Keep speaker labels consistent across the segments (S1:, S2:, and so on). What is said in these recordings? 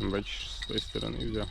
S1: Бачиш, з тої сторони взяв.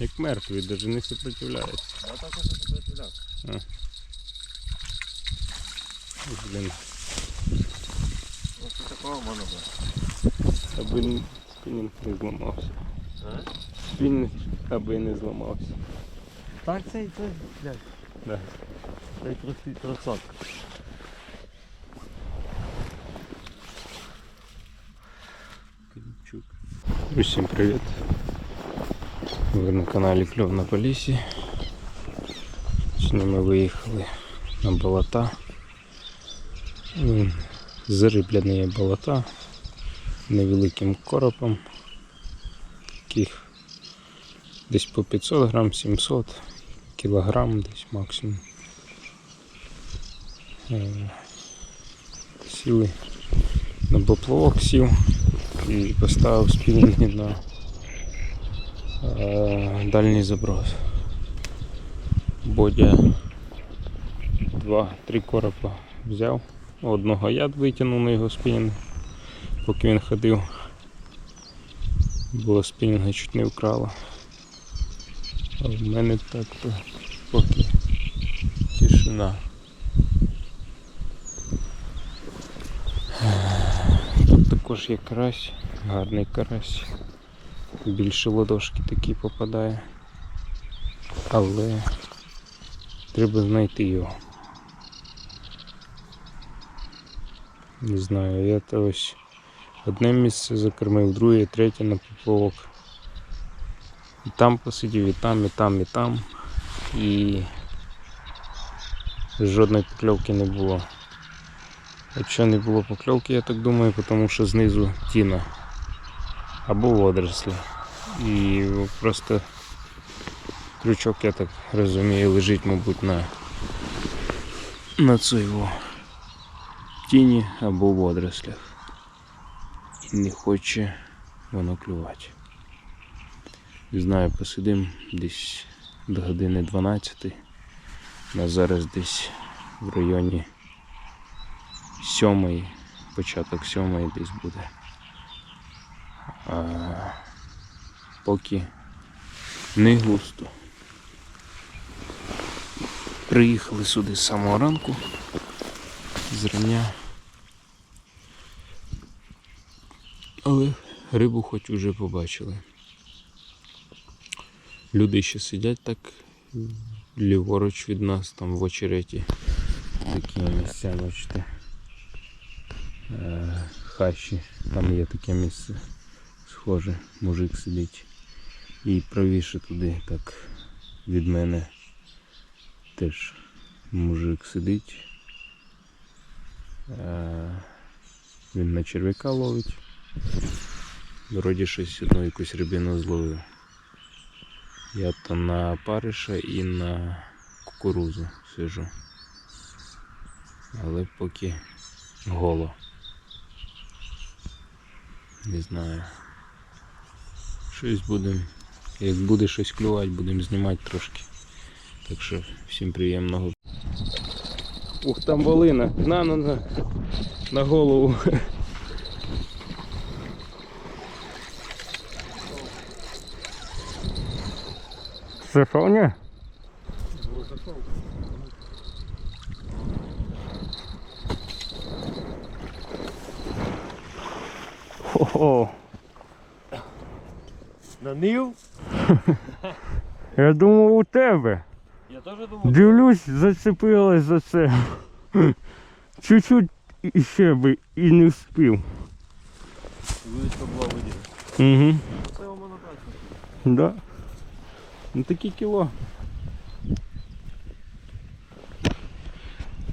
S1: Як мертвий, навіть не сопротивляється.
S2: Я так уже сопротивляв.
S1: Блін,
S2: Ось такого можна було.
S1: аби спінінг не зламався.
S2: А?
S1: Спінінг аби не зламався.
S2: Так цей, це, блядь,
S1: Да.
S2: Цей трохи трьохсот.
S1: Киричук. Усім привіт. Ви на каналі Кльов на Полісі. Сьогодні ми виїхали на болота. М, Зариблені болота невеликим коропом. Таких десь по 500 грам, 700 кілограм десь максимум. Е, Сіли на поплавок сів і поставив спінінги на е, дальній заброс. Бодя два-три коропа взяв. Одного я витягнув на його спінінг, поки він ходив. Бо спінінга чуть не вкрала. А в мене так поки тишина. Також є карась, гарний карась. Більше ладошки такі попадає. Але треба знайти його. Не знаю, я то ось одне місце закормив, друге, третє на поплавок. І там посидів, і там, і там, і там. І жодної покльовки не було. Якщо не було покльовки, я так думаю, тому що знизу тіна або водорослі. І просто крючок, я так розумію, лежить, мабуть, на, на цій тіні або водорослях. І не хоче воно клювати. Не знаю, посидим десь до години 12. На зараз десь в районі сьомої, початок сьомої десь буде. А, поки не густо. Приїхали сюди з самого ранку, зрання. Але рибу хоч уже побачили. Люди ще сидять так ліворуч від нас, там в очереті. Такі місця, бачите хащі. Там є таке місце схоже, мужик сидить. І правіше туди, так від мене теж мужик сидить. Е, Він на черв'яка ловить. Вроді щось одну якусь рибину зловив. Я то на париша і на кукурузу сижу. Але поки голо. Не знаю. Щось будемо. Як буде щось клювати, будемо знімати трошки. Так що всім приємного. Ух, там волина. На, на, на. На голову. Ні? Хо-хо.
S2: На нив?
S1: Я думав у тебе.
S2: Я теж думав.
S1: Дивлюсь, зацепилась за це. Чуть-чуть іще би і не вспів.
S2: Вуличка була виділа.
S1: Угу.
S2: Це його можна брати.
S1: Да. Ну такі кіло.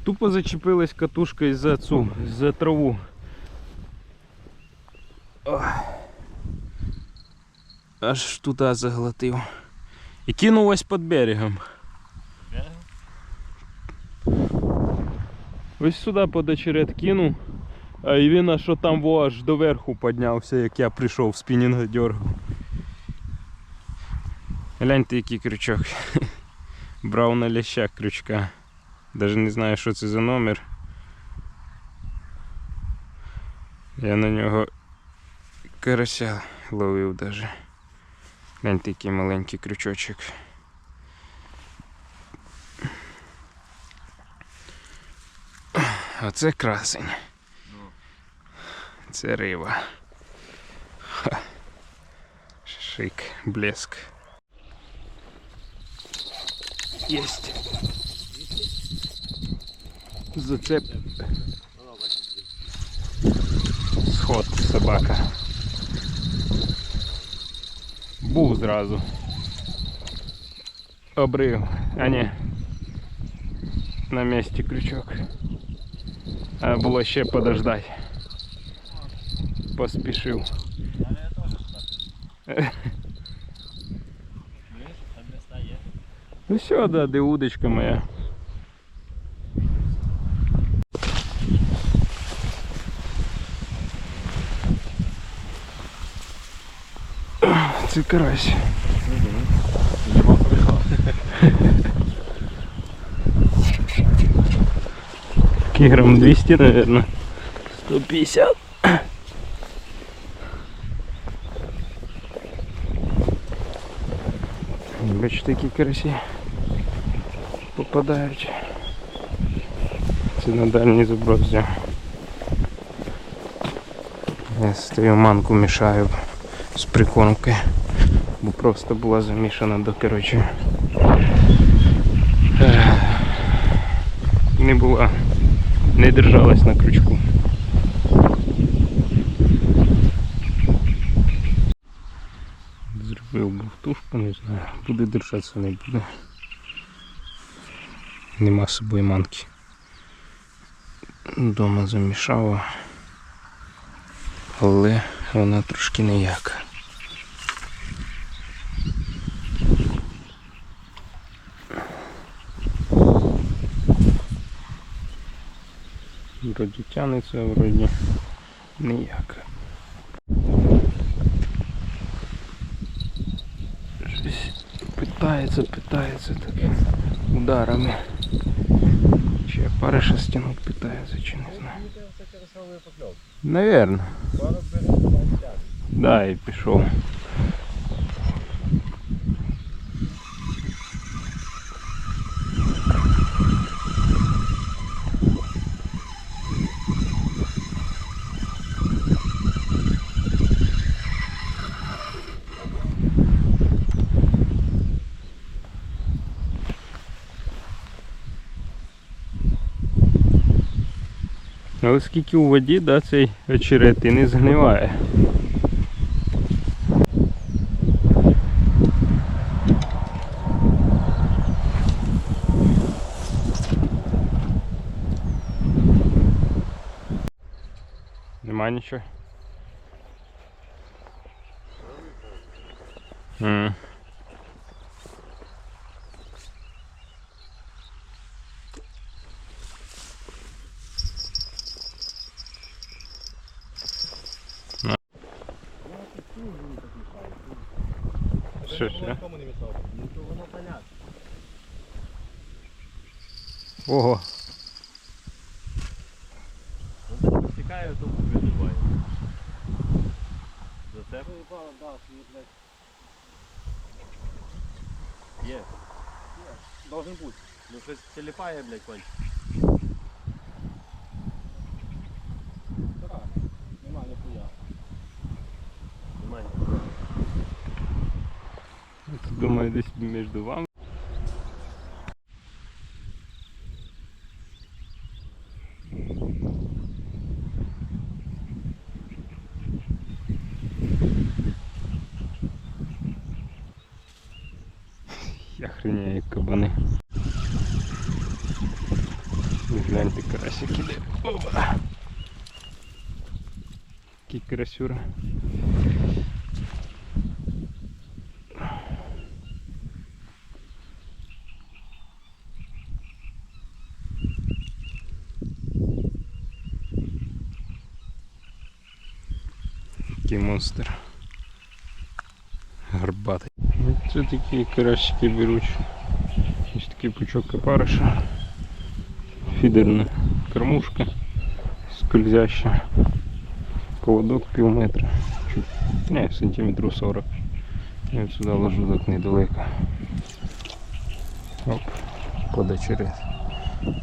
S1: Тупо зачепилась катушкою за цю, за траву. Ох. Аж туди заглотив. І кинув ось під берегом. Ось сюди під очеред кинув, а і він аж там во аж доверху піднявся, як я прийшов спінінга дергав. Гляньте який крючок. Брав на ляща крючка. Даже не знаю що це за номер. Я на нього карася ловив даже. Гляньте, який маленький крючочок. Оце красень. Це риба. Ха. Шик, блеск. Есть. Зацеп. Сход собака. Був зразу. Обрив. А ні. На місці крючок. А було ще подождать. Поспішив.
S2: Але я теж так. Видиш, там места є.
S1: Ну все, да, де удочка моя. Це карась. Килограмм 200, наверное. 150. Бачите, які карасі попадають. Це на дальній заброс взяв. Я стою манку мішаю З прикормки, бо просто була замішана до коротше. Не була, не держалась на крючку. Зробив бухтушку, не знаю, буде держатися, не буде. Нема з собою манки. Дома замішала, але вона трошки ніяка. Вроді тянеться, а вроді ніяка. Щось питається, питається так ударами. Чи париша стянуть питається, чи не знаю.
S2: Мені
S1: Да, і пішов. Але оскільки у воді, да, цей очерет і не згниває. Нема нічого. М. Що ще?
S2: Кому не мішав? Ну то воно понятно.
S1: Ого.
S2: Ну так втікає, то вибиває. За це? Вибивало, да, що не блядь. Є. Є. Должен бути. Ну щось телепає, блядь, кончик. Так, нема ніхуя. Нема ніхуя.
S1: Думаю, десь між вами. Як кабани. Гляньте, карасик іде. Опа! Який красюра. Який монстр. Гарбатий. Це такі карасики беруть. Такий пучок капариша. Фідерна кормушка скользяща. Поводок пів метра. Чуть, не, сантиметру 40. Я от сюди ложу так недалеко. Оп, подочерез.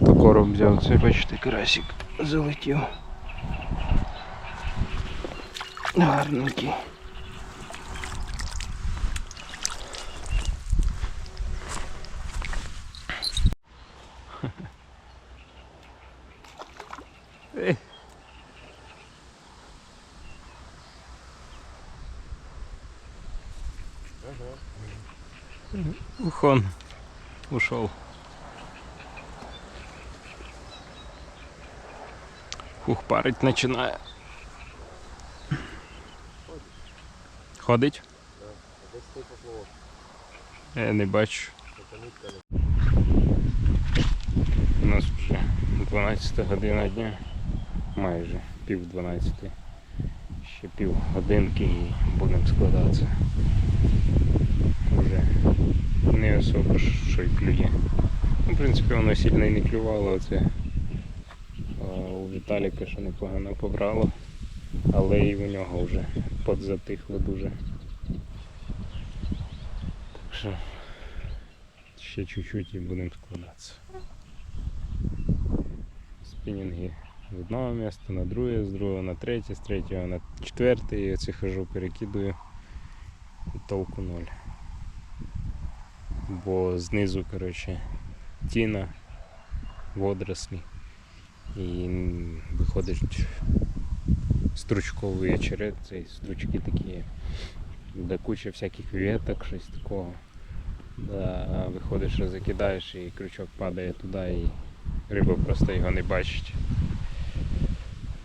S1: То короб взяв, це бачите, карасик залетів. Гарненький. Ухон ушел. Фух, парить починає. Ходить? Я не бачу. У нас вже 12 година дня. Майже пів 12. Ще пів годинки і будемо складатися. Вже не особо що й клює. Ну, в принципі, воно сильно і не клювало. Оце у Віталіка що непогано побрало. Але і у нього вже подзатихло дуже. Так що ще чуть-чуть і будемо складатися. Спінінги з одного місця на друге, з другого на третє, з третього на четверте. І оце хожу, перекидую. І толку ноль. Бо знизу, коротше, тіна, водорослі. І виходить стручковий очерет, цей стручки такі, де куча всяких веток, щось такого. Да, виходиш, що закидаєш і крючок падає туди і риба просто його не бачить.